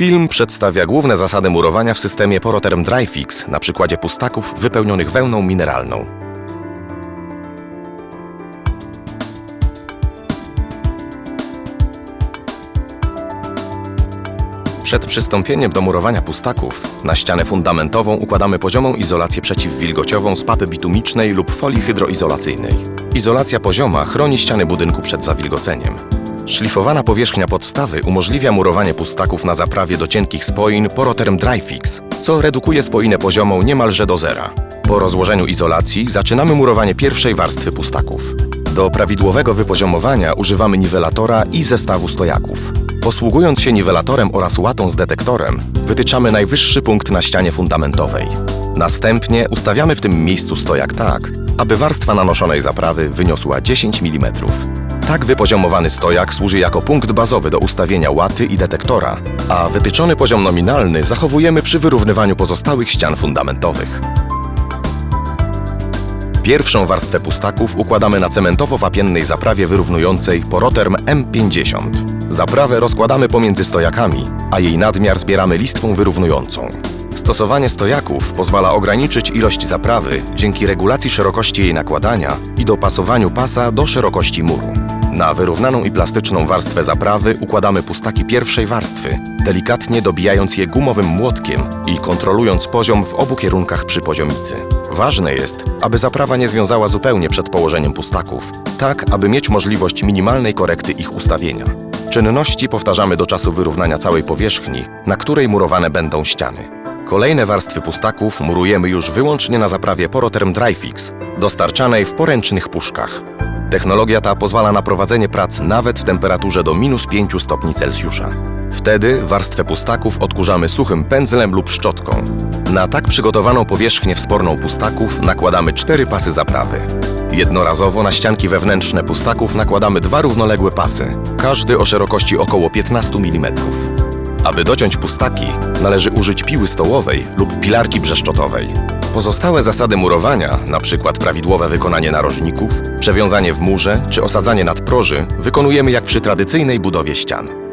Film przedstawia główne zasady murowania w systemie Poroterm Dryfix na przykładzie pustaków wypełnionych wełną mineralną. Przed przystąpieniem do murowania pustaków na ścianę fundamentową układamy poziomą izolację przeciwwilgociową z papy bitumicznej lub folii hydroizolacyjnej. Izolacja pozioma chroni ściany budynku przed zawilgoceniem. Szlifowana powierzchnia podstawy umożliwia murowanie pustaków na zaprawie do cienkich spoin Poroterm Dryfix, co redukuje spoinę poziomą niemalże do zera. Po rozłożeniu izolacji zaczynamy murowanie pierwszej warstwy pustaków. Do prawidłowego wypoziomowania używamy niwelatora i zestawu stojaków. Posługując się niwelatorem oraz łatą z detektorem, wytyczamy najwyższy punkt na ścianie fundamentowej. Następnie ustawiamy w tym miejscu stojak tak, aby warstwa nanoszonej zaprawy wyniosła 10 mm. Tak wypoziomowany stojak służy jako punkt bazowy do ustawienia łaty i detektora, a wytyczony poziom nominalny zachowujemy przy wyrównywaniu pozostałych ścian fundamentowych. Pierwszą warstwę pustaków układamy na cementowo-wapiennej zaprawie wyrównującej Poroterm M50. Zaprawę rozkładamy pomiędzy stojakami, a jej nadmiar zbieramy listwą wyrównującą. Stosowanie stojaków pozwala ograniczyć ilość zaprawy dzięki regulacji szerokości jej nakładania i dopasowaniu pasa do szerokości muru. Na wyrównaną i plastyczną warstwę zaprawy układamy pustaki pierwszej warstwy, delikatnie dobijając je gumowym młotkiem i kontrolując poziom w obu kierunkach przy poziomicy. Ważne jest, aby zaprawa nie związała zupełnie przed położeniem pustaków, tak aby mieć możliwość minimalnej korekty ich ustawienia. Czynności powtarzamy do czasu wyrównania całej powierzchni, na której murowane będą ściany. Kolejne warstwy pustaków murujemy już wyłącznie na zaprawie Poroterm Dryfix, dostarczanej w poręcznych puszkach. Technologia ta pozwala na prowadzenie prac nawet w temperaturze do minus 5 stopni Celsjusza. Wtedy warstwę pustaków odkurzamy suchym pędzlem lub szczotką. Na tak przygotowaną powierzchnię wsporną pustaków nakładamy cztery pasy zaprawy. Jednorazowo na ścianki wewnętrzne pustaków nakładamy dwa równoległe pasy, każdy o szerokości około 15 mm. Aby dociąć pustaki, należy użyć piły stołowej lub pilarki brzeszczotowej. Pozostałe zasady murowania, np. prawidłowe wykonanie narożników, przewiązanie w murze czy osadzanie nadproży, wykonujemy jak przy tradycyjnej budowie ścian.